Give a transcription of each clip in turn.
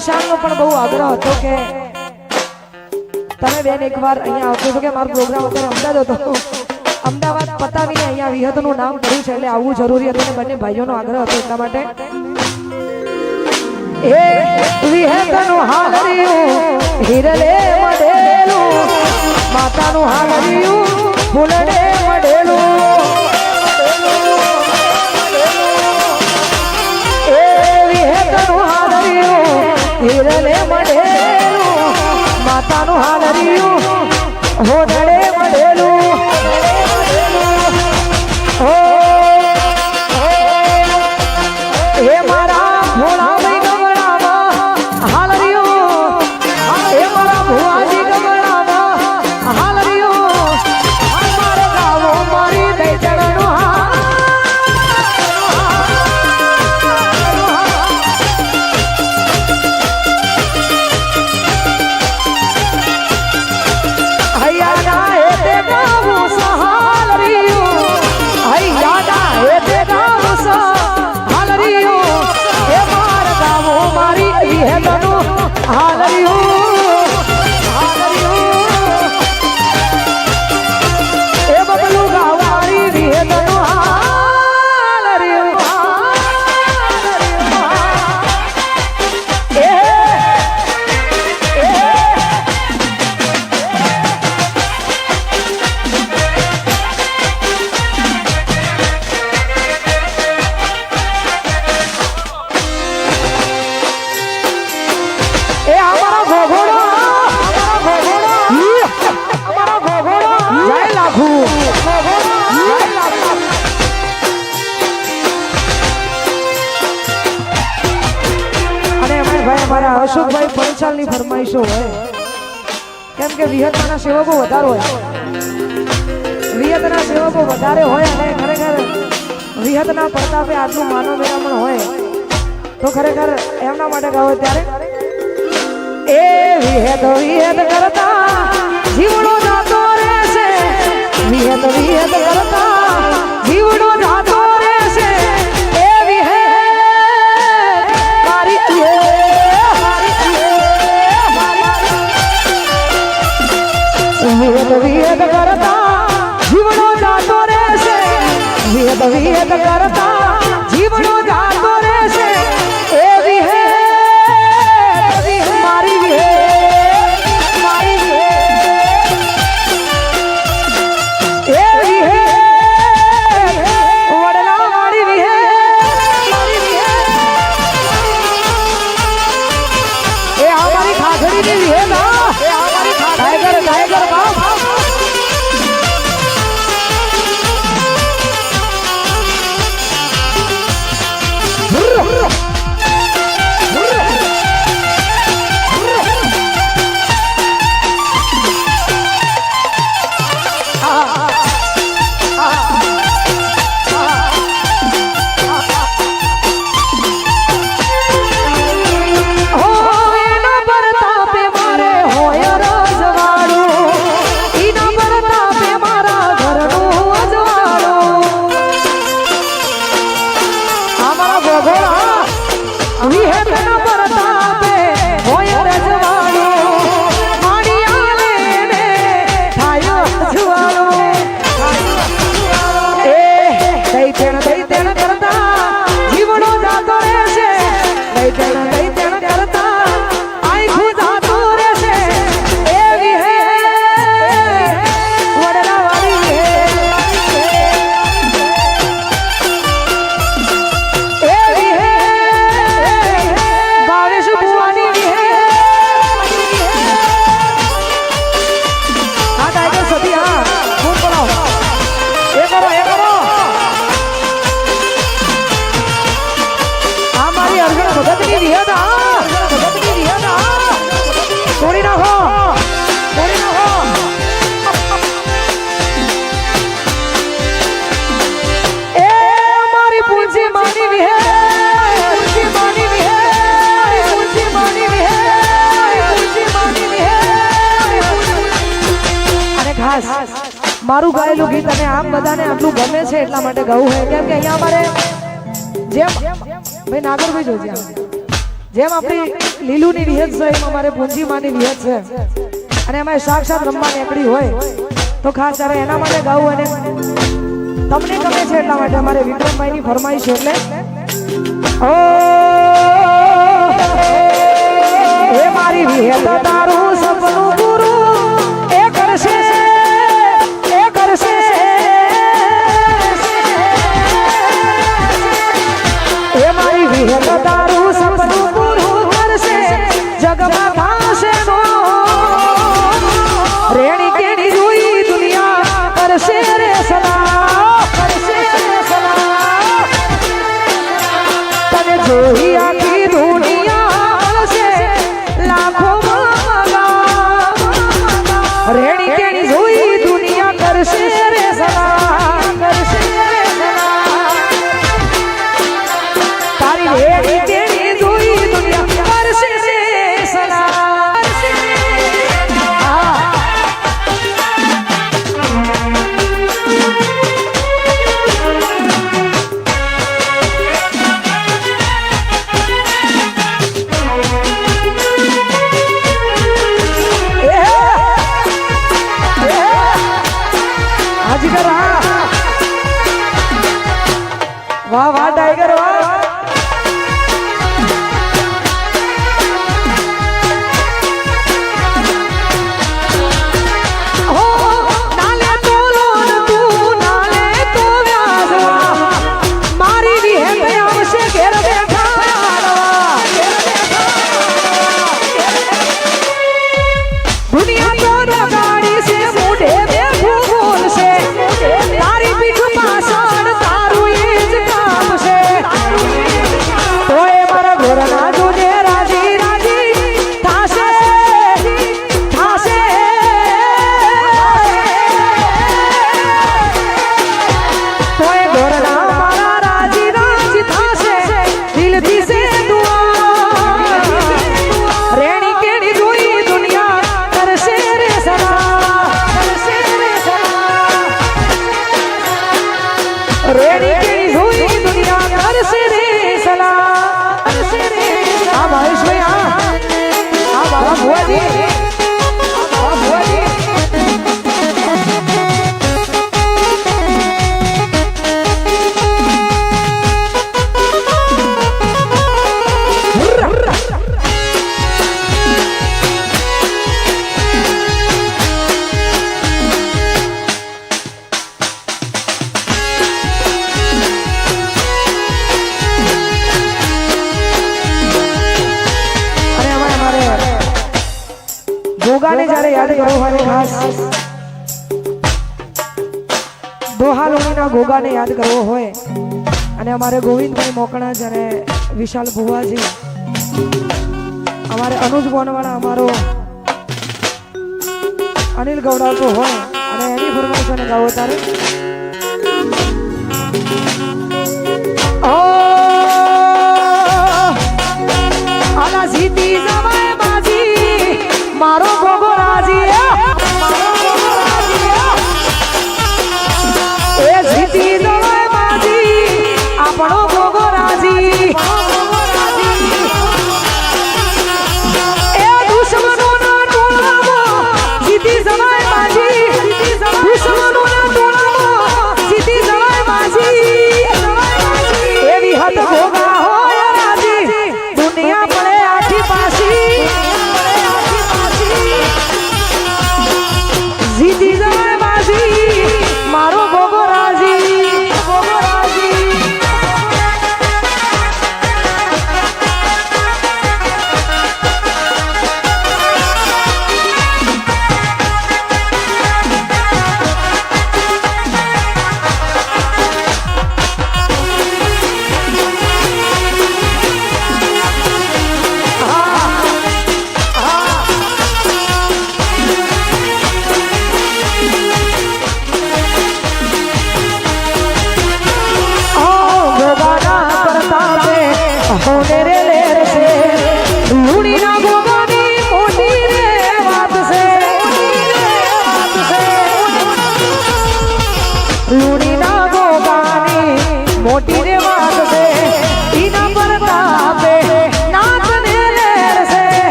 વિશાલનો પણ બહુ આગ્રહ હતો કે તમે બેન એકવાર અહીંયા આવશો છો કે મારો પ્રોગ્રામ અત્યારે અમદાવાદ હતો. અમદાવાદ પતાવીને અહીંયા વિહતનું નામ પડ્યું છે એટલે આવવું જરૂરી હતું અને બંને ભાઈઓનો આગ્રહ હતો એટલા માટે. એ વિહતનું હાલર્યું હિરલે મડેલું માતાનું હાલર્યું ફૂલડે મડેલું હિરણે મળેલું. માતાનું હાલ રહ્યું વલ્લભભાઈ પંચાલની ફરમાઈશો હોય. કેમ કે વિહતના સેવકો વધારે હોય. વિહતના સેવકો વધારે હોય અને ખરેખર વિહતના પ્રતાપે આટલું માનવ વિરામણ હોય, તો ખરેખર એમના માટે ગાવે ત્યારે. એ વિહત વિહત કરતા મારું ગાયેલું ગીત અને આમ બધાને આટલું ગમે છે એટલા માટે ગાવું હોય કેમ કે અહીંયા અમારે જેમ ભાઈ નાગર ભાઈ જોજે જેમ આપણી લીલુની વિહત છે, એમ અમારે પૂંજીમાની વિહત છે. અને અમારે સાક્ષાત રમવા નીકળી હોય તો ખાસ ત્યારે એના માટે ગાવું અને તમને ગમે છે એટલા માટે અમારે વિક્રમભાઈની ફરમાઈશ એટલે. ઓ, હે મારી વિહેતા તારું સપનું પૂરું করি ગોગાને યાદ કરવો હોય. અને અમારે ગોવિંદભાઈ મોકણાજ અને વિશાલ ભુવાજી, અમારે અનુજ બોનવાળા અમારો અનિલ ગૌડાવતો હોય અને એની ફરમાઈશ ગાવો તારે. આલા જીતી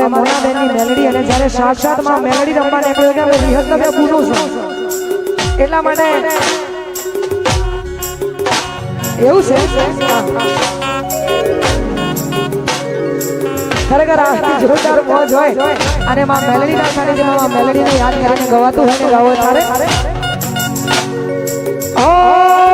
અમારે મોનાબેનની મેલડી અને જ્યારે સાક્ષાતમાં મેલડી રમવા નીકળ્યો કે અમે વિહત પૂરું છું. એટલા માટે એવું છે. ખરેખર આ જોરદાર મોજ હોય અને માં મેલડી ના સાનિધ્યમાં મેલડીને યાદ કરીને ગવાતું હોય ને ગાવો તારે. ઓ!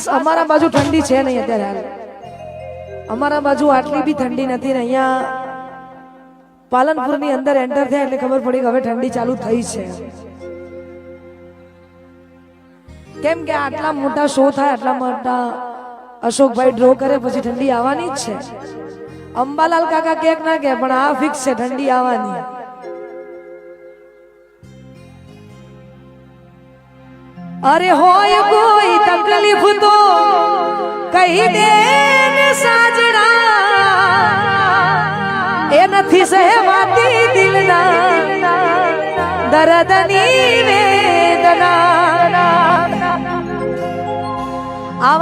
ખાસ અમારા બાજુ ઠંડી છે નહીં અત્યારે હાલ. અમારા બાજુ આટલી બી ઠંડી નથી ને અહીંયા પાલનપુરની અંદર એન્ટર થયા એટલે ખબર પડી કે હવે ઠંડી ચાલુ થઈ છે. કેમ કે આટલા મોટા શો થાય, આટલા મોટા અશોકભાઈ ડ્રો કરે પછી ઠંડી આવવાની જ છે. અંબાલાલ કાકા કેક ના કે, પણ આ ફિક્સ છે, ઠંડી આવવાની. अरे हो कोई तकलीफ़ तो कही दे ए नथी सहवाती दिलना दर्दनी वेदना